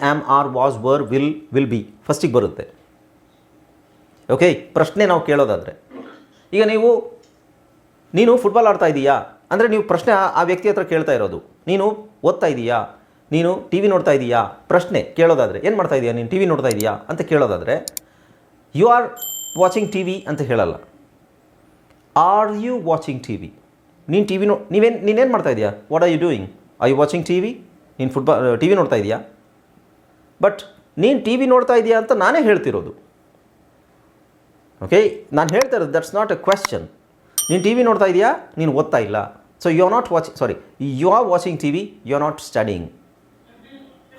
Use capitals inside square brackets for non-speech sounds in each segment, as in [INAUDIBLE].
Am are was were will will be ಫಸ್ಟಿಗೆ ಬರುತ್ತೆ. Okay ಪ್ರಶ್ನೆ ನಾವು ಕೇಳೋದಾದರೆ, ಈಗ ನೀವು, ನೀನು ಫುಟ್ಬಾಲ್ ಆಡ್ತಾ ಇದೀಯಾ? ಅಂದರೆ ನೀವು ಪ್ರಶ್ನೆ ಆ- ವ್ಯಕ್ತಿ ಹತ್ರ ಕೇಳ್ತಾ ಇರೋದು, ನೀನು ಓದ್ತಾ ಇದೀಯಾ? ನೀನು ಟಿ ವಿ ನೋಡ್ತಾ ಇದೀಯಾ? ಪ್ರಶ್ನೆ ಕೇಳೋದಾದರೆ, ಏನು ಮಾಡ್ತಾ ಇದೀಯಾ ನೀನು ಟಿ ವಿ ನೋಡ್ತಾ ಇದೀಯಾ ಅಂತ ಕೇಳೋದಾದರೆ you are watching T V ಅಂತ ಹೇಳಲ್ಲ. Are you watching T V ನೀನು ಟಿ ವಿ ನೋ ನೀವೇನು ನೀನೇನು ಮಾಡ್ತಾ ಇದೀಯಾ? What are you doing I watching T V ನೀನು ಫುಟ್ಬಾಲ್ ಟಿ ವಿ ನೋಡ್ತಾ ಇದೀಯಾ? ಬಟ್ ನೀನು ಟಿ ವಿ ನೋಡ್ತಾ ಇದೆಯಾ ಅಂತ ನಾನೇ ಹೇಳ್ತಿರೋದು. ಓಕೆ ನಾನು ಹೇಳ್ತಾ ಇರೋದು ದಟ್ಸ್ ನಾಟ್ ಎ ಕ್ವೆಶ್ಚನ್ ನೀನು ಟಿ ವಿ ನೋಡ್ತಾ ಇದೆಯಾ? ನೀನು ಓದ್ತಾ ಇಲ್ಲ. So you are not watching sorry you are watching T V you are not studying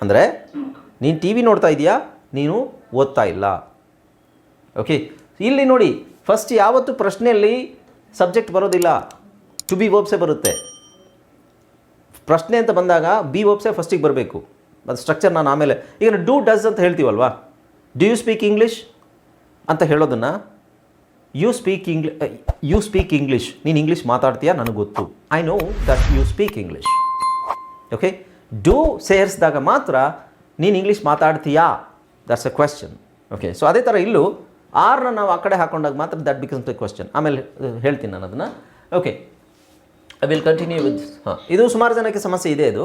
ಅಂದರೆ ನೀನು ಟಿ ವಿ ನೋಡ್ತಾ ಇದೆಯಾ? ನೀನು ಓದ್ತಾ ಇಲ್ಲ. ಓಕೆ ಇಲ್ಲಿ ನೋಡಿ ಫಸ್ಟ್ ಯಾವತ್ತು ಪ್ರಶ್ನೆಯಲ್ಲಿ ಸಬ್ಜೆಕ್ಟ್ ಬರೋದಿಲ್ಲ. ಟು ಬಿ ವರ್ಬ್ಸೇ ಬರುತ್ತೆ. ಪ್ರಶ್ನೆ ಅಂತ ಬಂದಾಗ ಬಿ ವರ್ಬ್ಸೇ ಫಸ್ಟಿಗೆ ಬರಬೇಕು. ಅದು ಸ್ಟ್ರಕ್ಚರ್ ನಾನು ಆಮೇಲೆ ಈಗ ಡೂ ಡಸ್ ಅಂತ ಹೇಳ್ತೀವಲ್ವಾ? ಡು ಯು ಸ್ಪೀಕ್ ಇಂಗ್ಲೀಷ್ ಅಂತ ಹೇಳೋದನ್ನು you speak English you speak English ನೀನು ಇಂಗ್ಲೀಷ್ ಮಾತಾಡ್ತೀಯಾ? ನನಗೆ ಗೊತ್ತು. I know that you speak English okay do ಸೇರಿಸಿದಾಗ ಮಾತ್ರ ನೀನು English ಮಾತಾಡ್ತೀಯಾ? That's a question okay so ಅದೇ ಥರ ಇಲ್ಲೂ ಆರ್ನ ನಾವು ಆ ಕಡೆ ಹಾಕೊಂಡಾಗ ಮಾತ್ರ ದಟ್ ಬಿಕಮ್ಸ್ ದ ಕ್ವೆಶ್ಚನ್ ಆಮೇಲೆ ಹೇಳ್ತೀನಿ ನಾನು ಅದನ್ನು. Okay I will continue with ಹಾಂ, ಇದು ಸುಮಾರು ಜನಕ್ಕೆ ಸಮಸ್ಯೆ ಇದೆ ಇದು.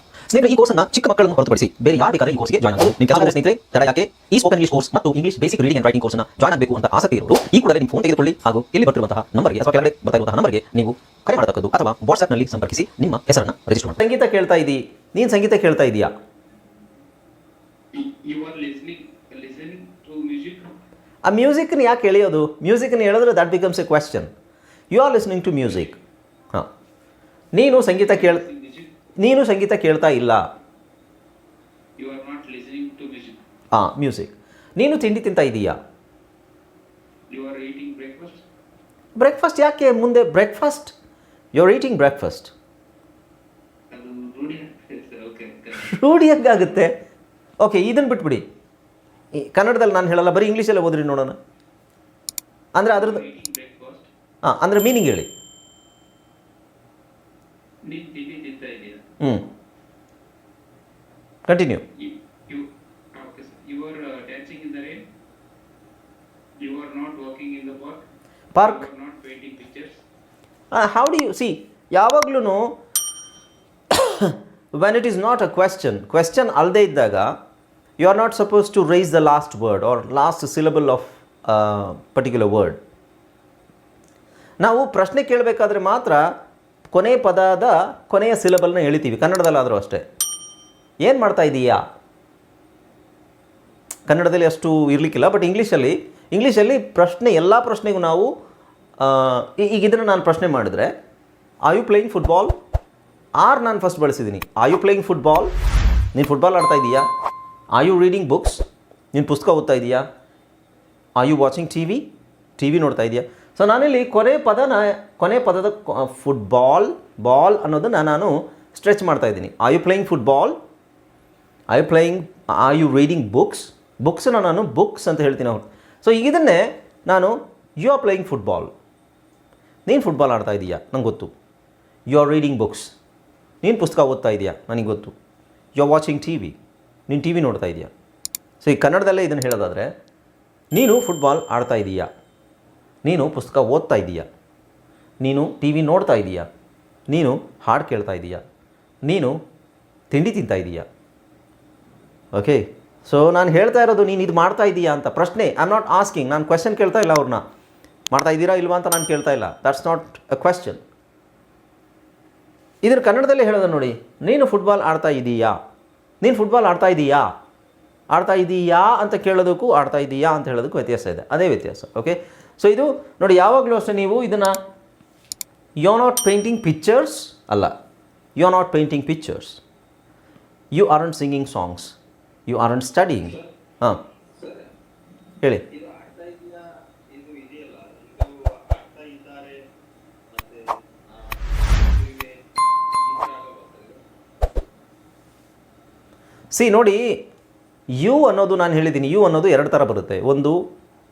ಸ್ನೇಹಿತರೆ ಈ ಕೋರ್ಸ್ನ ಚಿಕ್ಕ ಮಕ್ಕಳನ್ನು ಹೊರತುಪಡಿಸಿ ಬೇರೆ ಯಾರು ಬೇಕಾದ್ರೆ ಈ ಕೋರ್ಸ್ಗೆ ಜಾಯ್ನ್ ಆಗಬಹುದು ನಿಮ್ಮ ಕೆಲಸ ಸ್ನೇಹಿತರೆ ತಡ ಯಾಕೆ? ಈ ಸ್ಪೋಕನ್ ಇಂಗ್ಲಿಷ್ ಕೋರ್ಸ್ ಮತ್ತು English basic reading and writing ಕೋರ್ಸ್ನ ಜಾಯ್ನ್ ಆಗಬೇಕು ಅಂತ ಆಸಕ್ತಿ ಇರೋರು ಈ ಕೂಡಲೇ ನಿಮ್ಮ ಫೋನ್ ತೆಗೆದುಕೊಳ್ಳಿ ಹಾಗೂ ಇಲ್ಲಿ ಬರ್ತಿರುವಂತಹ ನಂಬರ್ಗೆ ಅಥವಾ ಕೆಳಗಡೆ ಬರ್ತಾ ಇರುವಂತಹ ನಂಬರ್ಗೆ ನೀವು ಕರೆ ಮಾಡತಕ್ಕದ್ದು ಅಥವಾ ವಾಟ್ಸ್ಆಪ್ನಲ್ಲಿ ಸಂಪರ್ಕಿಸಿ ನಿಮ್ಮ ಹೆಸರನ್ನು ರಿಜಿಸ್ಟರ್ ಮಾಡಿ. ಸಂಗೀತ ಕೇಳ್ತಾ ಇದ್ದೀ. ನೀನು ಸಂಗೀತ ಕೇಳ್ತಾ ಇದೀಯಾ. ಆ ಮ್ಯೂಸಿಕ್ನ ಯಾಕೆ ಎಳೆಯೋದು? ಮ್ಯೂಸಿಕ್ನ ಹೇಳಿದ್ರೆ that becomes a question you are listening to music ಹಾಂ. ನೀನು ಸಂಗೀತ ಕೇಳ್. ನೀನು ಸಂಗೀತ ಕೇಳ್ತಾ ಇಲ್ಲ. ಹಾಂ ಮ್ಯೂಸಿಕ್ ನೀನು ತಿಂಡಿ ತಿಂತಾ ಇದೀಯಾ. ಬ್ರೇಕ್ಫಾಸ್ಟ್ ಯಾಕೆ? ಮುಂದೆ breakfast you are eating breakfast ರೂಢಿ ಓಕೆ ರೂಢಿ ಹೆಂಗಾಗುತ್ತೆ? ಓಕೆ ಇದನ್ನು ಬಿಟ್ಬಿಡಿ. ಕನ್ನಡದಲ್ಲಿ ನಾನು ಹೇಳಲ್ಲ ಬರೀ ಇಂಗ್ಲೀಷಲ್ಲೇ ಓದ್ರಿ ನೋಡೋಣ. ಅಂದರೆ ಅದ್ರದ್ದು ಹಾಂ ಅಂದರೆ ಮೀನಿಂಗ್ ಹೇಳಿ ನೀನು ತಿಂಡಿ ತಿಂತಾ ಇದೆಯಾ ಹ್ಞೂ continue park how do you see ಯಾವಾಗ್ಲೂ when it is not a question question ಅಲ್ಲದೆ ಇದ್ದಾಗ you are not suppose to rise the last word or last syllable of particular word ನಾವು ಪ್ರಶ್ನೆ ಕೇಳಬೇಕಾದ್ರೆ ಮಾತ್ರ ಕೊನೆ ಪದದ ಕೊನೆಯ ಸಿಲಬಲ್ನ ಎಳಿತೀವಿ. ಕನ್ನಡದಲ್ಲಾದರೂ ಅಷ್ಟೇ. ಏನು ಮಾಡ್ತಾ ಇದೀಯಾ? ಕನ್ನಡದಲ್ಲಿ ಅಷ್ಟು ಇರಲಿಕ್ಕಿಲ್ಲ ಬಟ್ ಇಂಗ್ಲೀಷಲ್ಲಿ ಇಂಗ್ಲೀಷಲ್ಲಿ ಪ್ರಶ್ನೆ, ಎಲ್ಲ ಪ್ರಶ್ನೆಗೂ ನಾವು ಈಗ ಇದನ್ನು ನಾನು ಪ್ರಶ್ನೆ ಮಾಡಿದ್ರೆ are you playing football are ನಾನು ಫಸ್ಟ್ ಬಳಸಿದ್ದೀನಿ ಆರ್ ಯು ಪ್ಲೇಯಿಂಗ್ ಫುಟ್ಬಾಲ್ ನೀನು ಫುಟ್ಬಾಲ್ ಆಡ್ತಾ ಇದೀಯಾ? ಆರ್ ಯು ರೀಡಿಂಗ್ ಬುಕ್ಸ್ ನೀನು ಪುಸ್ತಕ ಓದ್ತಾ ಇದೀಯಾ? Are you watching T V T V ನೋಡ್ತಾ ಇದೆಯಾ? ಸೊ ನಾನಿಲ್ಲಿ ಕೊನೆ ಪದನ, ಕೊನೆ ಪದದ ಫುಟ್ಬಾಲ್ ಬಾಲ್ ಅನ್ನೋದನ್ನು ನಾನು ಸ್ಟ್ರೆಚ್ ಮಾಡ್ತಾ ಇದ್ದೀನಿ. Are you playing football I you playing are you reading books ಬುಕ್ಸನ್ನು ನಾನು ಬುಕ್ಸ್ ಅಂತ ಹೇಳ್ತೀನಿ ಅವ್ರು. ಸೊ ಇದನ್ನೇ ನಾನು ಯು ಆರ್ ಪ್ಲೇಯಿಂಗ್ ಫುಟ್ಬಾಲ್ ನೀನು ಫುಟ್ಬಾಲ್ ಆಡ್ತಾ ಇದೀಯಾ? ನಂಗೆ ಗೊತ್ತು. ಯು ಆರ್ ರೀಡಿಂಗ್ ಬುಕ್ಸ್ ನೀನು ಪುಸ್ತಕ ಓದ್ತಾ ಇದೆಯಾ? ನನಗೆ ಗೊತ್ತು. You are watching T V ನೀನು ಟಿ ವಿ ನೋಡ್ತಾ ಇದೆಯಾ? ಸೊ ಈ ಕನ್ನಡದಲ್ಲೇ ಇದನ್ನು ಹೇಳೋದಾದರೆ, ನೀನು ಫುಟ್ಬಾಲ್ ಆಡ್ತಾ ಇದೀಯಾ? ನೀನು ಪುಸ್ತಕ ಓದ್ತಾ ಇದೀಯಾ ನೀನು ಟಿ ವಿ ನೋಡ್ತಾ ಇದೀಯಾ ನೀನು ಹಾಡು ಕೇಳ್ತಾ ಇದೀಯಾ ನೀನು ತಿಂಡಿ ತಿಂತಾ ಇದೀಯಾ ಓಕೆ ಸೊ ನಾನು ಹೇಳ್ತಾ ಇರೋದು ನೀನು ಇದು ಮಾಡ್ತಾ ಇದೀಯಾ ಅಂತ. ಪ್ರಶ್ನೆ ಐ ಆಮ್ ನಾಟ್ ಆಸ್ಕಿಂಗ್ ನಾನು ಕ್ವೆಶನ್ ಕೇಳ್ತಾ ಇಲ್ಲ ಅವ್ರನ್ನ. ಮಾಡ್ತಾ ಇದ್ದೀರಾ ಇಲ್ವಾ ಅಂತ ನಾನು ಕೇಳ್ತಾ ಇಲ್ಲ. ದಟ್ಸ್ ನಾಟ್ ಅ ಕ್ವೆಶನ್ ಇದ್ರ ಕನ್ನಡದಲ್ಲೇ ಹೇಳೋದು ನೋಡಿ. ನೀನು ಫುಟ್ಬಾಲ್ ಆಡ್ತಾ ಇದ್ದೀಯಾ ನೀನು ಫುಟ್ಬಾಲ್ ಆಡ್ತಾ ಇದ್ದೀಯಾ ಆಡ್ತಾ ಇದ್ದೀಯಾ ಅಂತ ಕೇಳೋದಕ್ಕೂ ಆಡ್ತಾ ಇದ್ದೀಯಾ ಅಂತ ಹೇಳೋದಕ್ಕೂ ವ್ಯತ್ಯಾಸ ಇದೆ. ಅದೇ ವ್ಯತ್ಯಾಸ ಓಕೆ ಸೊ ಇದು ನೋಡಿ, ಯಾವಾಗಲೂ ಅಷ್ಟೇ ನೀವು ಇದನ್ನು ಯು ನಾಟ್ ಪೇಂಟಿಂಗ್ ಪಿಕ್ಚರ್ಸ್ ಅಲ್ಲ. You are not painting pictures you are aren't singing songs you are aren't studying ಹಾಂ. ಹೇಳಿ. ಸಿ ನೋಡಿ ಯು ಅನ್ನೋದು ನಾನು ಹೇಳಿದ್ದೀನಿ. ಯು ಅನ್ನೋದು ಎರಡು ಥರ ಬರುತ್ತೆ. ಒಂದು,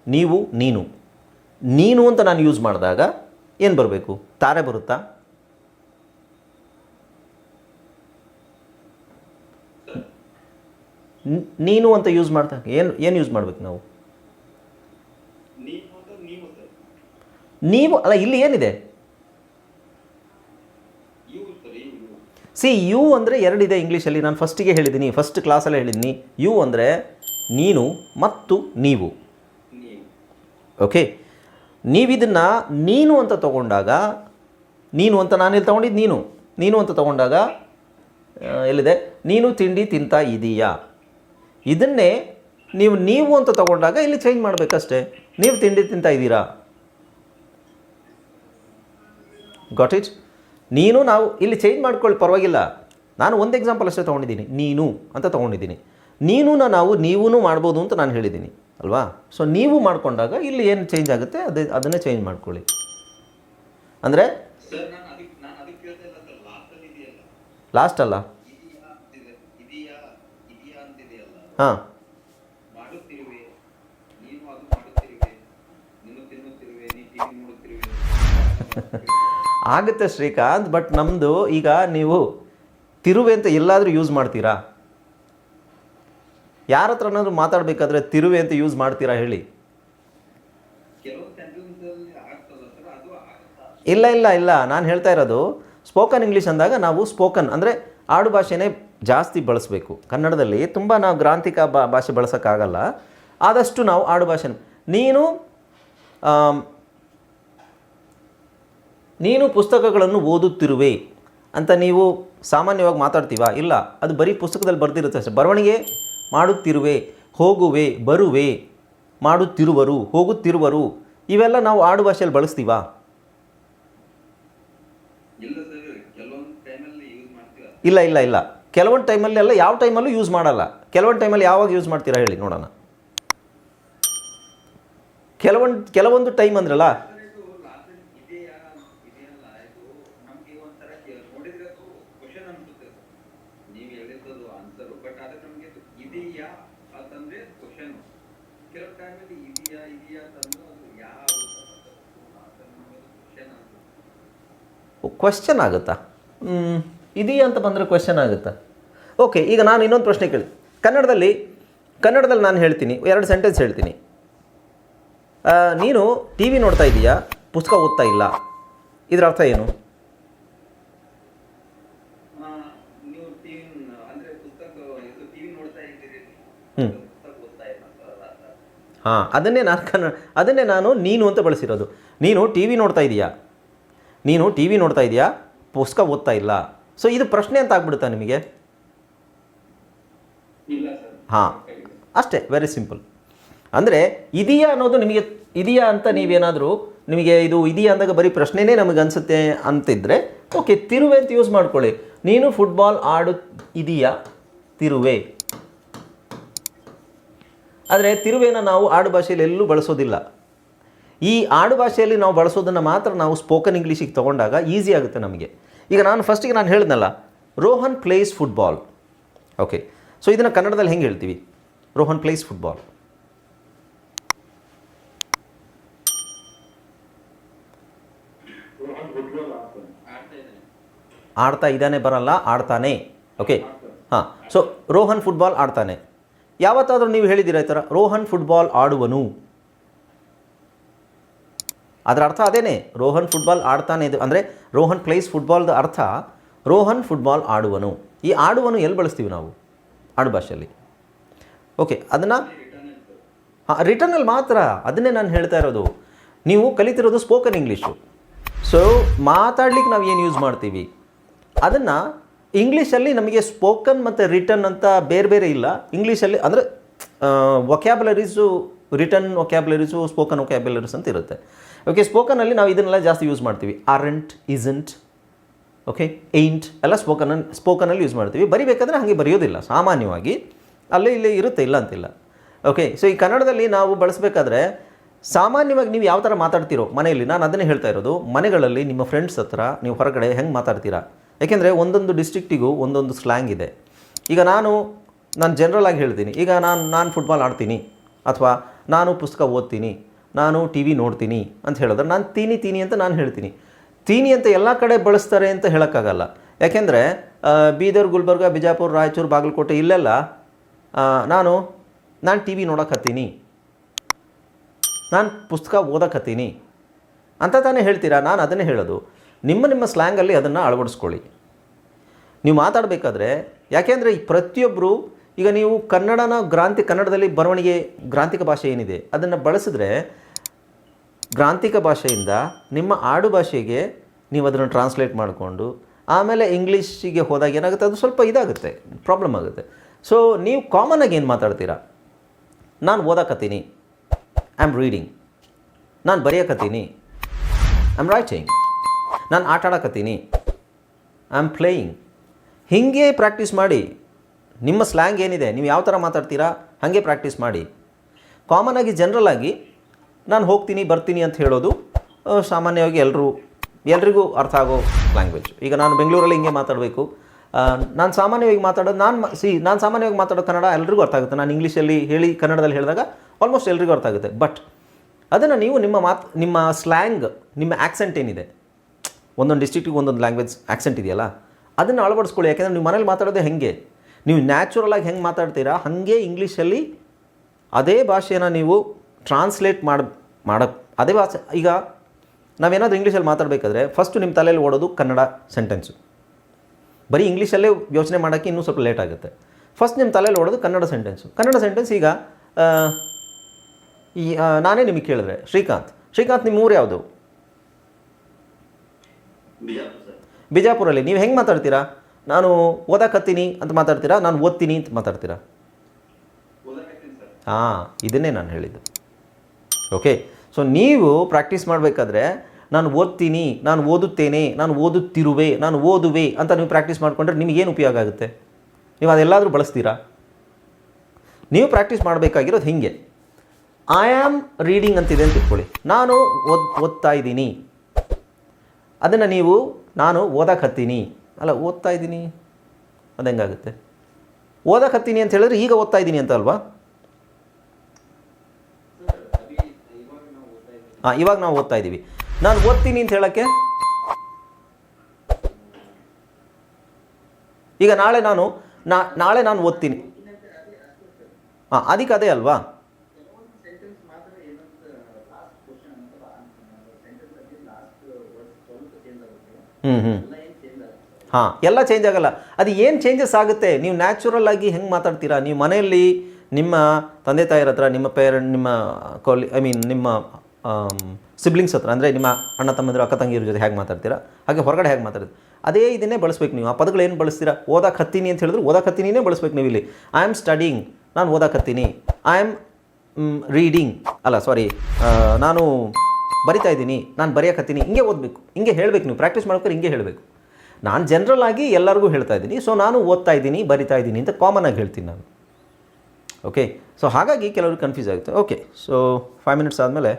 ನೀವು, ನೀನು. ನೀನು ಅಂತ ನಾನು ಯೂಸ್ ಮಾಡಿದಾಗ ಏನು ಬರಬೇಕು? ತಾರೆ ಬರುತ್ತಾ? ನೀನು ಅಂತ ಯೂಸ್ ಮಾಡ್ತಾ ಏನು ಏನು ಯೂಸ್ ಮಾಡ್ಬೇಕು ನಾವು? ನೀವು ಅಲ್ಲ ಇಲ್ಲಿ ಏನಿದೆ? ಸಿ ಯು ಅಂದರೆ ಎರಡಿದೆ ಇಂಗ್ಲೀಷಲ್ಲಿ ನಾನು ಫಸ್ಟಿಗೆ ಹೇಳಿದ್ದೀನಿ ಫಸ್ಟ್ ಕ್ಲಾಸಲ್ಲಿ ಹೇಳಿದ್ದೀನಿ ಯು ಅಂದರೆ ನೀನು ಮತ್ತು ನೀವು. ಓಕೆ ನೀವಿದನ್ನು ನೀನು ಅಂತ ತಗೊಂಡಾಗ, ನೀನು ಅಂತ ನಾನಿಲ್ಲಿ ತೊಗೊಂಡಿದ್ದು? ನೀನು. ನೀನು ಅಂತ ತಗೊಂಡಾಗ ಎಲ್ಲಿದೆ? ನೀನು ತಿಂಡಿ ತಿಂತಾ ಇದೀಯಾ? ಇದನ್ನೇ ನೀವು ನೀವು ಅಂತ ತಗೊಂಡಾಗ ಇಲ್ಲಿ ಚೇಂಜ್ ಮಾಡಬೇಕಷ್ಟೇ. ನೀವು ತಿಂಡಿ ತಿಂತಾ ಇದ್ದೀರಾ ಗಾಟ್ ಇಟ್ ನೀನು ನಾವು ಇಲ್ಲಿ ಚೇಂಜ್ ಮಾಡ್ಕೊಳ್ಳಿ, ಪರವಾಗಿಲ್ಲ. ನಾನು ಒಂದು ಎಕ್ಸಾಂಪಲ್ ಅಷ್ಟೇ ತೊಗೊಂಡಿದ್ದೀನಿ. ನೀನು ಅಂತ ತೊಗೊಂಡಿದ್ದೀನಿ. ನೀನು ನಾವು ನೀವೂ ಮಾಡ್ಬೋದು ಅಂತ ನಾನು ಹೇಳಿದ್ದೀನಿ. ಅಲ್ವಾ? ಸೊ ನೀವು ಮಾಡಿಕೊಂಡಾಗ ಇಲ್ಲಿ ಏನು ಚೇಂಜ್ ಆಗುತ್ತೆ? ಅದೇ ಅದನ್ನೇ ಚೇಂಜ್ ಮಾಡ್ಕೊಳ್ಳಿ. ಅಂದರೆ? ಲಾಸ್ಟ್ ಅಲ್ಲ ಹಾಂ. [LAUGHS] ಆಗುತ್ತೆ ಶ್ರೀಕಾಂತ್ ಬಟ್ ನಮ್ಮದು ಈಗ ನೀವು ತಿರುವೆ ಅಂತ ಎಲ್ಲಾದರೂ ಯೂಸ್ ಮಾಡ್ತೀರಾ? ಯಾರ ಹತ್ರನಾದ್ರೂ ಮಾತಾಡಬೇಕಾದ್ರೆ ತಿರುವೆ ಅಂತ ಯೂಸ್ ಮಾಡ್ತೀರಾ ಹೇಳಿ? ಇಲ್ಲ ಇಲ್ಲ ಇಲ್ಲ. ನಾನು ಹೇಳ್ತಾ ಇರೋದು ಸ್ಪೋಕನ್ ಇಂಗ್ಲೀಷ್ ಅಂದಾಗ ನಾವು ಸ್ಪೋಕನ್ ಅಂದರೆ ಆಡು ಭಾಷೆನೇ ಜಾಸ್ತಿ ಬಳಸಬೇಕು. ಕನ್ನಡದಲ್ಲಿ ತುಂಬ ನಾವು ಗ್ರಾಂಥಿಕ ಬಾ ಭಾಷೆ ಬಳಸೋಕ್ಕಾಗಲ್ಲ. ಆದಷ್ಟು ನಾವು ಆಡು ಭಾಷೆ ನೀನು ನೀನು ಪುಸ್ತಕಗಳನ್ನು ಓದುತ್ತಿರುವೆ ಅಂತ ನೀವು ಸಾಮಾನ್ಯವಾಗಿ ಮಾತಾಡ್ತೀವ? ಇಲ್ಲ. ಅದು ಬರೀ ಪುಸ್ತಕದಲ್ಲಿ ಬರ್ದಿರುತ್ತೆ ಅಷ್ಟೇ. ಬರವಣಿಗೆ ಮಾಡುತ್ತಿರುವೆ ಹೋಗುವೆ ಬರುವೆ. ಮಾಡುತ್ತಿರುವರು ಹೋಗುತ್ತಿರುವರು. ಇವೆಲ್ಲ ನಾವು ಆಡು ಭಾಷೆಯಲ್ಲಿ ಬಳಸ್ತೀವಾ? ಇಲ್ಲ ಇಲ್ಲ ಇಲ್ಲ ಕೆಲವೊಂದು ಟೈಮಲ್ಲಿ ಎಲ್ಲ ಯಾವ ಟೈಮಲ್ಲೂ ಯೂಸ್ ಮಾಡಲ್ಲ. ಕೆಲವೊಂದು ಟೈಮಲ್ಲಿ ಯಾವಾಗ ಯೂಸ್ ಮಾಡ್ತೀರಾ ಹೇಳಿ ನೋಡೋಣ. ಕೆಲವೊಂದು ಕೆಲವೊಂದು ಟೈಮ್ ಅಂದ್ರಲ್ಲ ಸರ್ ಇದು ಲಾಸ್ಟ್ ಇದೆಯಾ ಇದೆಯಲ್ಲ ಇದು ನಮ್ಗೆ ಒಂಥರ ಕೆ- ನೋಡಿದ್ರೆ ಅದು ಕ್ವಶನ್ ಅನ್ಸುತ್ತೆ ಸರ್ ನೀವು ಹೇಳಿದ್ದದು ಆನ್ಸರು ಬಟ್ ಆದ್ರೆ ನಮಗೆ ಅದು ಇದೆಯಾ ಅಂತಂದ್ರೆ ಕ್ವಶನ್ ಕೆಲವು ಟೈಮಲ್ಲಿ ಇದೆಯಾ ಇದೆಯಾ ಅಂತಂದ್ರೆ ಅದು ಯಾ ಆಗುತ್ತೆ ಕ್ವಶನ್ ಅನ್ಸುತ್ತೆ ಕ್ವಶನ್ ಆಗುತ್ತಾ? ಇದೀಯ ಇದೆಯಾ ಅಂತ ಬಂದರೆ ಕ್ವಶನ್ ಆಗುತ್ತಾ? ಓಕೆ ಈಗ ನಾನು ಇನ್ನೊಂದು ಪ್ರಶ್ನೆ ಕೇಳಿ. ಕನ್ನಡದಲ್ಲಿ ಕನ್ನಡದಲ್ಲಿ ನಾನು ಹೇಳ್ತೀನಿ ಎರಡು ಸೆಂಟೆನ್ಸ್ ಹೇಳ್ತೀನಿ. ನೀನು ಟಿ ವಿ ನೋಡ್ತಾ ಇದ್ದೀಯಾ ಪುಸ್ತಕ ಓದ್ತಾ ಇಲ್ಲ? ಇದರ ಅರ್ಥ ಏನು? ಹ್ಞೂ ಹಾಂ ಅದನ್ನೇ ನಾನು ಕನ್ನಡ ಅದನ್ನೇ ನಾನು ನೀನು ಅಂತ ಬಳಸಿರೋದು. ನೀನು ಟಿ ವಿ ನೋಡ್ತಾ ಇದೀಯಾ? ನೀನು ಟಿ ವಿ ನೋಡ್ತಾ ಇದೀಯಾ? ಪುಸ್ತಕ ಓದ್ತಾ ಇಲ್ಲ. ಸೊ ಇದು ಪ್ರಶ್ನೆ ಅಂತ ಆಗ್ಬಿಡುತ್ತಾ ನಿಮಗೆ? ಹಾಂ. ಅಷ್ಟೇ ವೆರಿ ಸಿಂಪಲ್ ಅಂದರೆ ಇದೆಯಾ ಅನ್ನೋದು ನಿಮಗೆ ಇದೆಯಾ ಅಂತ ನೀವೇನಾದರೂ ನಿಮಗೆ ಇದು ಇದೆಯಾ ಅಂದಾಗ ಬರೀ ಪ್ರಶ್ನೆನೇ ನಮಗೆ ಅನಿಸುತ್ತೆ ಅಂತಿದ್ರೆ ಓಕೆ ತಿರುವೆ ಅಂತ ಯೂಸ್ ಮಾಡ್ಕೊಳ್ಳಿ. ನೀನು ಫುಟ್ಬಾಲ್ ಆಡು ಇದೆಯಾ? ತಿರುವೆ. ಆದರೆ ತಿರುವೇನ ನಾವು ಆಡು ಭಾಷೆಯಲ್ಲಿ ಎಲ್ಲೂ ಬಳಸೋದಿಲ್ಲ. ಈ ಆಡು ಭಾಷೆಯಲ್ಲಿ ನಾವು ಬಳಸೋದನ್ನು ಮಾತ್ರ ನಾವು ಸ್ಪೋಕನ್ ಇಂಗ್ಲೀಷಿಗೆ ತೊಗೊಂಡಾಗ ಈಸಿ ಆಗುತ್ತೆ ನಮಗೆ. ಈಗ ನಾನು ಫಸ್ಟಿಗೆ ನಾನು ಹೇಳಿದ್ನಲ್ಲ Rohan plays football okay so ಇದನ್ನು ಕನ್ನಡದಲ್ಲಿ ಹೆಂಗೆ ಹೇಳ್ತೀವಿ? ರೋಹನ್ ಪ್ಲೇಸ್ ಫುಟ್ಬಾಲ್ ಆಡ್ತಾ ಇದ್ದಾನೆ ಬರಲ್ಲ, ಆಡ್ತಾನೆ. ಓಕೆ ಹಾಂ. ಸೊ ರೋಹನ್ ಫುಟ್ಬಾಲ್ ಆಡ್ತಾನೆ. ಯಾವತ್ತಾದರೂ ನೀವು ಹೇಳಿದ್ದೀರಾ ಈ ಥರ ರೋಹನ್ ಫುಟ್ಬಾಲ್ ಆಡುವನು. ಅದರ ಅರ್ಥ ಅದೇನೇ, ರೋಹನ್ ಫುಟ್ಬಾಲ್ ಆಡ್ತಾನೆ ಇದು, ಅಂದರೆ ರೋಹನ್ ಪ್ಲೇಸ್ ಫುಟ್ಬಾಲ್ದ ಅರ್ಥ ರೋಹನ್ ಫುಟ್ಬಾಲ್ ಆಡುವನು. ಈ ಆಡುವನು ಎಲ್ಲಿ ಬಳಸ್ತೀವಿ ನಾವು? ಆಡು ಭಾಷೆಯಲ್ಲಿ. ಓಕೆ ಅದನ್ನು ಹಾಂ ರಿಟರ್ನಲ್ಲಿ ಮಾತ್ರ ಅದನ್ನೇ ನಾನು ಹೇಳ್ತಾ ಇರೋದು. ನೀವು ಕಲಿತಿರೋದು ಸ್ಪೋಕನ್ ಇಂಗ್ಲೀಷು ಸೊ ಮಾತಾಡ್ಲಿಕ್ಕೆ ನಾವು ಏನು ಯೂಸ್ ಮಾಡ್ತೀವಿ? ಅದನ್ನು ಇಂಗ್ಲೀಷಲ್ಲಿ ನಮಗೆ ಸ್ಪೋಕನ್ ಮತ್ತು ರಿಟರ್ನ್ ಅಂತ ಬೇರೆ ಬೇರೆ ಇಲ್ಲ. ಇಂಗ್ಲೀಷಲ್ಲಿ ಅಂದರೆ ವೊಕ್ಯಾಬ್ಯುಲರೀಸು ರಿಟರ್ನ್ ವೊಕ್ಯಾಬ್ಯುಲರೀಸು ಸ್ಪೋಕನ್ ವೊಕ್ಯಾಬ್ಯುಲರೀಸ್ ಅಂತ ಇರುತ್ತೆ. ಓಕೆ ಸ್ಪೋಕನಲ್ಲಿ ನಾವು ಇದನ್ನೆಲ್ಲ ಜಾಸ್ತಿ ಯೂಸ್ ಮಾಡ್ತೀವಿ. ಆರೆಂಟ್ ಇಸಂಟ್ ಓಕೆ ಏಂಟ್ ಎಲ್ಲ ಸ್ಪೋಕನ್ ಸ್ಪೋಕನಲ್ಲಿ ಯೂಸ್ ಮಾಡ್ತೀವಿ. ಬರಿಬೇಕಾದ್ರೆ ಹಾಗೆ ಬರೆಯೋದಿಲ್ಲ. ಸಾಮಾನ್ಯವಾಗಿ ಅಲ್ಲೇ ಇಲ್ಲೇ ಇರುತ್ತೆ, ಇಲ್ಲ ಅಂತಿಲ್ಲ. ಓಕೆ ಸೊ ಈ ಕನ್ನಡದಲ್ಲಿ ನಾವು ಬಳಸಬೇಕಾದ್ರೆ ಸಾಮಾನ್ಯವಾಗಿ ನೀವು ಯಾವ ಥರ ಮಾತಾಡ್ತೀರೋ ಮನೆಯಲ್ಲಿ, ನಾನು ಅದನ್ನೇ ಹೇಳ್ತಾ ಇರೋದು, ಮನೆಗಳಲ್ಲಿ ನಿಮ್ಮ ಫ್ರೆಂಡ್ಸ್ ಹತ್ರ ನೀವು ಹೊರಗಡೆ ಹೆಂಗೆ ಮಾತಾಡ್ತೀರಾ? ಏಕೆಂದರೆ ಒಂದೊಂದು ಡಿಸ್ಟ್ರಿಕ್ಟಿಗೂ ಒಂದೊಂದು ಸ್ಲ್ಯಾಂಗ್ ಇದೆ. ಈಗ ನಾನು ನಾನು ಜನರಲ್ ಆಗಿ ಹೇಳ್ತೀನಿ. ಈಗ ನಾನು ನಾನು ಫುಟ್ಬಾಲ್ ಆಡ್ತೀನಿ, ಅಥವಾ ನಾನು ಪುಸ್ತಕ ಓದ್ತೀನಿ ನಾನು ಟಿ ವಿ ನೋಡ್ತೀನಿ ಅಂತ ಹೇಳಿದ್ರೆ ನಾನು ತೀನಿ ತೀನಿ ಅಂತ ನಾನು ಹೇಳ್ತೀನಿ. ತೀನಿ ಅಂತ ಎಲ್ಲ ಕಡೆ ಬಳಸ್ತಾರೆ ಅಂತ ಹೇಳೋಕ್ಕಾಗಲ್ಲ. ಯಾಕೆಂದರೆ ಬೀದರ್, ಗುಲ್ಬರ್ಗ, ಬಿಜಾಪುರ, ರಾಯಚೂರು, ಬಾಗಲಕೋಟೆ ಇಲ್ಲೆಲ್ಲ ನಾನು ನಾನು ಟಿ ವಿ ನೋಡೋಕತ್ತೀನಿ ನಾನು ಪುಸ್ತಕ ಓದಕತ್ತೀನಿ ಅಂತ ತಾನೇ ಹೇಳ್ತೀರಾ? ನಾನು ಅದನ್ನೇ ಹೇಳೋದು. ನಿಮ್ಮ ನಿಮ್ಮ ಸ್ಲ್ಯಾಂಗಲ್ಲಿ ಅದನ್ನು ಅಳವಡಿಸ್ಕೊಳ್ಳಿ. ನೀವು ಮಾತಾಡಬೇಕಾದ್ರೆ, ಯಾಕೆಂದರೆ ಈ ಪ್ರತಿಯೊಬ್ಬರು ಈಗ ನೀವು ಕನ್ನಡನ ಗ್ರಾಂತಿ ಕನ್ನಡದಲ್ಲಿ ಬರವಣಿಗೆ ಗ್ರಾಂಥಿಕ ಭಾಷೆ ಏನಿದೆ, ಅದನ್ನು ಬಳಸಿದ್ರೆ ಗ್ರಾಂತಿಕ ಭಾಷೆಯಿಂದ ನಿಮ್ಮ ಆಡು ಭಾಷೆಗೆ ನೀವು ಅದನ್ನು ಟ್ರಾನ್ಸ್ಲೇಟ್ ಮಾಡಿಕೊಂಡು, ಆಮೇಲೆ ಇಂಗ್ಲೀಷಿಗೆ ಹೋದಾಗ ಏನಾಗುತ್ತೆ? ಅದು ಸ್ವಲ್ಪ ಇದಾಗುತ್ತೆ ಪ್ರಾಬ್ಲಮ್ ಆಗುತ್ತೆ. ಸೊ ನೀವು ಕಾಮನಾಗಿ ಏನು ಮಾತಾಡ್ತೀರಾ? ನಾನು ಓದಾಕತ್ತೀನಿ. ಐ ಆಮ್ ರೀಡಿಂಗ್ ನಾನು ಬರೆಯಕತ್ತೀನಿ. ಐ ಆಮ್ ರೈಟಿಂಗ್ ನಾನು ಆಟ ಆಡಕತ್ತೀನಿ. ಐ ಆಮ್ ಪ್ಲೇಯಿಂಗ್ ಹೀಗೆ ಪ್ರಾಕ್ಟೀಸ್ ಮಾಡಿ. ನಿಮ್ಮ ಸ್ಲ್ಯಾಂಗ್ ಏನಿದೆ, ನೀವು ಯಾವ ಥರ ಮಾತಾಡ್ತೀರಾ, ಹಾಗೆ ಪ್ರಾಕ್ಟೀಸ್ ಮಾಡಿ. ಕಾಮನ್ ಆಗಿ ಜನರಲ್ ಆಗಿ ನಾನು ಹೋಗ್ತೀನಿ, ಬರ್ತೀನಿ ಅಂತ ಹೇಳೋದು ಸಾಮಾನ್ಯವಾಗಿ ಎಲ್ಲರೂ ಎಲ್ರಿಗೂ ಅರ್ಥ ಆಗೋ ಲ್ಯಾಂಗ್ವೇಜ್ ಈಗ ನಾನು ಬೆಂಗಳೂರಲ್ಲಿ ಹಿಂಗೆ ಮಾತಾಡಬೇಕು. ನಾನು ಸಾಮಾನ್ಯವಾಗಿ ಮಾತಾಡೋದು, ನಾನು ಸಿ ನಾನು ಸಾಮಾನ್ಯವಾಗಿ ಮಾತಾಡೋ ಕನ್ನಡ ಎಲ್ರಿಗೂ ಅರ್ಥ ಆಗುತ್ತೆ. ನಾನು ಇಂಗ್ಲೀಷಲ್ಲಿ ಹೇಳಿ, ಕನ್ನಡದಲ್ಲಿ ಹೇಳಿದಾಗ ಆಲ್ಮೋಸ್ಟ್ ಎಲ್ರಿಗೂ ಅರ್ಥ ಆಗುತ್ತೆ. ಬಟ್ ಅದನ್ನು ನೀವು ನಿಮ್ಮ ಮಾತು, ನಿಮ್ಮ ಸ್ಲ್ಯಾಂಗ್ ನಿಮ್ಮ ಆ್ಯಕ್ಸೆಂಟ್ ಏನಿದೆ, ಒಂದೊಂದು ಡಿಸ್ಟ್ರಿಕ್ಟಿಗೆ ಒಂದೊಂದು ಲ್ಯಾಂಗ್ವೇಜ್ ಆ್ಯಕ್ಸೆಂಟ್ ಇದೆಯಲ್ಲ, ಅದನ್ನು ಅಳವಡಿಸ್ಕೊಳ್ಳಿ. ಯಾಕೆಂದರೆ ನೀವು ಮನೇಲಿ ಮಾತಾಡೋದೇ ಹೆಂಗೆ? ನೀವು ನ್ಯಾಚುರಲ್ ಆಗಿ ಹೆಂಗೆ ಮಾತಾಡ್ತೀರಾ ಹಾಗೆ ಇಂಗ್ಲೀಷಲ್ಲಿ ಅದೇ ಭಾಷೆಯನ್ನು ನೀವು ಟ್ರಾನ್ಸ್ಲೇಟ್ ಮಾಡಿ ಮಾಡ ಅದೇ ಭಾಷೆ ಈಗ ನಾವೇನಾದರೂ ಇಂಗ್ಲೀಷಲ್ಲಿ ಮಾತಾಡಬೇಕಾದ್ರೆ ಫಸ್ಟು ನಿಮ್ಮ ತಲೆಯಲ್ಲಿ ಓಡೋದು ಕನ್ನಡ ಸೆಂಟೆನ್ಸು ಬರೀ ಇಂಗ್ಲೀಷಲ್ಲೇ ಯೋಚನೆ ಮಾಡೋಕ್ಕೆ ಇನ್ನೂ ಸ್ವಲ್ಪ ಲೇಟ್ ಆಗುತ್ತೆ. ಫಸ್ಟ್ ನಿಮ್ಮ ತಲೆಯಲ್ಲಿ ಓಡೋದು ಕನ್ನಡ ಸೆಂಟೆನ್ಸು ಕನ್ನಡ ಸೆಂಟೆನ್ಸ್ ಈಗ ಈ ನಾನೇ ನಿಮಗೆ ಕೇಳಿದ್ರೆ ಶ್ರೀಕಾಂತ್. ಶ್ರೀಕಾಂತ್ ನಿಮ್ಮ ಊರು ಯಾವುದು? ಬಿಜಾಪುರಲ್ಲಿ. ನೀವು ಹೆಂಗೆ ಮಾತಾಡ್ತೀರಾ? ನಾನು ಓದಕತ್ತೀನಿ ಅಂತ ಮಾತಾಡ್ತೀರಾ? ನಾನು ಓದ್ತೀನಿ ಅಂತ ಮಾತಾಡ್ತೀರಾ? ಹಾಂ ಇದನ್ನೇ ನಾನು ಹೇಳಿದ್ದು. ಓಕೆ ಸೊ ನೀವು ಪ್ರಾಕ್ಟೀಸ್ ಮಾಡಬೇಕಾದ್ರೆ ನಾನು ಓದ್ತೀನಿ ನಾನು ಓದುತ್ತೇನೆ ನಾನು ಓದುತ್ತಿರುವೆ ನಾನು ಓದುವೆ ಅಂತ ನೀವು ಪ್ರಾಕ್ಟೀಸ್ ಮಾಡಿಕೊಂಡ್ರೆ ನಿಮಗೇನು ಉಪಯೋಗ ಆಗುತ್ತೆ? ನೀವು ಅದೆಲ್ಲಾದರೂ ಬಳಸ್ತೀರಾ? ನೀವು ಪ್ರಾಕ್ಟೀಸ್ ಮಾಡಬೇಕಾಗಿರೋದು ಹೀಗೆ. ಐ ಆಮ್ ರೀಡಿಂಗ್ ಅಂತಿದೆ ಅಂತ ಇಟ್ಕೊಳ್ಳಿ ನಾನು ಓದ್ ಓದ್ತಾ ಇದ್ದೀನಿ. ಅದನ್ನು ನೀವು ನಾನು ಓದಕತ್ತೀನಿ. ಅಲ್ಲ, ಓದ್ತಾ ಇದ್ದೀನಿ. ಅದು ಹೆಂಗಾಗುತ್ತೆ? ಓದಕತ್ತೀನಿ ಅಂತ ಹೇಳಿದ್ರೆ ಈಗ ಓದ್ತಾ ಇದ್ದೀನಿ ಅಂತ ಅಲ್ವಾ? ಹಾಂ ಇವಾಗ ನಾವು ಓದ್ತಾ ಇದ್ದೀವಿ. ನಾನು ಓದ್ತೀನಿ ಅಂತ ಹೇಳೋಕ್ಕೆ? ಈಗ ನಾಳೆ ನಾನು, ನಾ, ನಾಳೆ ನಾನು ಓದ್ತೀನಿ. ಹಾಂ ಅದಕ್ಕೆ ಅದೇ ಅಲ್ವಾ? ಹ್ಞೂ ಹ್ಞೂ ಎಲ್ಲ ಏನು ಚೇಂಜ್ ಆಗುತ್ತೆ ಹಾಂ, ಎಲ್ಲ ಚೇಂಜ್ ಆಗಲ್ಲ. ಅದು ಏನು ಚೇಂಜಸ್ ಆಗುತ್ತೆ? ನೀವು ನ್ಯಾಚುರಲ್ ಆಗಿ ಹೆಂಗೆ ಮಾತಾಡ್ತೀರಾ? ನೀವು ಮನೆಯಲ್ಲಿ ನಿಮ್ಮ ತಂದೆ ತಾಯಿರ ಹತ್ರ, ನಿಮ್ಮ ಪೇರೆಂಟ್ ನಿಮ್ಮ ಕೊಲಿ ಐ ಮೀನ್ ನಿಮ್ಮ ಸಿಬ್ಲಿಂಗ್ಸ್ ಹತ್ರ, ಅಂದರೆ ನಿಮ್ಮ ಅಣ್ಣ ತಮ್ಮಂದಿರು, ಅಕ್ಕ ತಂಗಿಯರ ಜೊತೆ ಹೇಗೆ ಮಾತಾಡ್ತೀರಾ? ಹಾಗೆ ಹೊರಗಡೆ ಹೇಗೆ ಮಾತಾಡ್ತೀರಾ? ಅದೇ ಇದನ್ನೇ ಬಳಸ್ಬೇಕು ನೀವು. ಆ ಪದಗಳು ಏನು ಬಳಸ್ತೀರಾ? ಓದಕ್ಕೆ ಹತ್ತೀನಿ ಅಂತ ಹೇಳಿದ್ರು ಓದಕ್ಕೆ ಹತ್ತೀನಿನೇ ಬಳಸ್ಬೇಕು ನೀವು ಇಲ್ಲಿ. ಐ ಆಮ್ ಸ್ಟಡಿಂಗ್ ನಾನು ಓದಕ್ಕೆ ಹತ್ತೀನಿ ಐ ಆಮ್ ರೀಡಿಂಗ್ ಅಲ್ಲ ಸಾರಿ ನಾನು ಬರಿತಾ ಇದ್ದೀನಿ. ನಾನು ಬರೆಯಕತ್ತೀನಿ. ಹಿಂಗೆ ಓದಬೇಕು. ಹಿಂಗೆ ಹೇಳಬೇಕು ನೀವು. ಪ್ರಾಕ್ಟೀಸ್ ಮಾಡ್ಬೇಕಾದ್ರೆ ಹಿಂಗೆ ಹೇಳಬೇಕು. ನಾನು ಜನರಲ್ ಆಗಿ ಎಲ್ಲರಿಗೂ ಹೇಳ್ತಾ ಇದ್ದೀನಿ. ಸೊ ನಾನು ಓದ್ತಾ ಇದ್ದೀನಿ, ಬರಿತಾ ಇದ್ದೀನಿ ಅಂತ ಕಾಮನ್ ಆಗಿ ಹೇಳ್ತೀನಿ ನಾನು. ಓಕೆ ಸೊ ಹಾಗಾಗಿ ಕೆಲವರು ಕನ್ಫ್ಯೂಸ್ ಆಗುತ್ತೆ. ಓಕೆ ಸೊ ಫೈವ್ ಮಿನಿಟ್ಸ್ ಆದಮೇಲೆ